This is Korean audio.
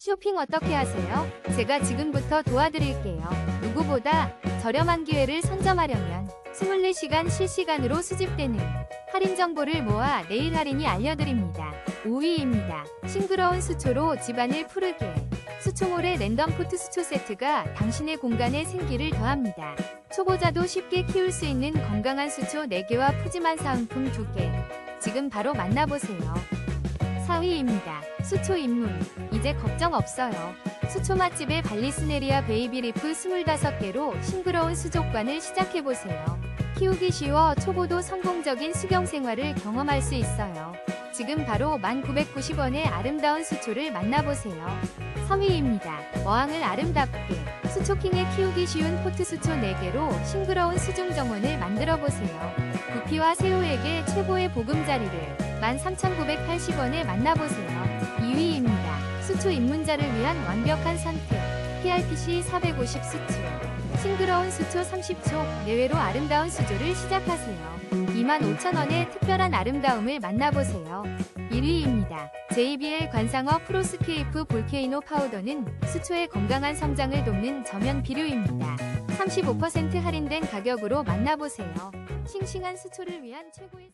쇼핑 어떻게 하세요? 제가 지금부터 도와드릴게요. 누구보다 저렴한 기회를 선점하려면 24시간 실시간으로 수집되는 할인 정보를 모아 내일 할인이 알려드립니다. 5위입니다. 싱그러운 수초로 집안을 푸르게 수초몰의 랜덤 포트 수초 세트가 당신의 공간에 생기를 더합니다. 초보자도 쉽게 키울 수 있는 건강한 수초 4개와 푸짐한 사은품 2개. 지금 바로 만나보세요. 4위입니다. 수초 입문. 이제 걱정 없어요. 수초 맛집의 발리스네리아 베이비리프 25개로 싱그러운 수족관을 시작해보세요. 키우기 쉬워 초보도 성공적인 수경 생활을 경험할 수 있어요. 지금 바로 1990원의 아름다운 수초를 만나보세요. 3위입니다. 어항을 아름답게 수초킹에 키우기 쉬운 포트 수초 4개로 싱그러운 수중 정원을 만들어보세요. 구피와 새우에게 최고의 보금자리를 13,980원에 만나보세요. 2위입니다. 수초 입문자를 위한 완벽한 선택. PRPC 450 수초. 싱그러운 수초 30초 내외로 아름다운 수조를 시작하세요. 25,000원의 특별한 아름다움을 만나보세요. 1위입니다. JBL 관상어 프로스케이프 볼케이노 파우더는 수초의 건강한 성장을 돕는 저면 비료입니다. 35% 할인된 가격으로 만나보세요. 싱싱한 수초를 위한 최고의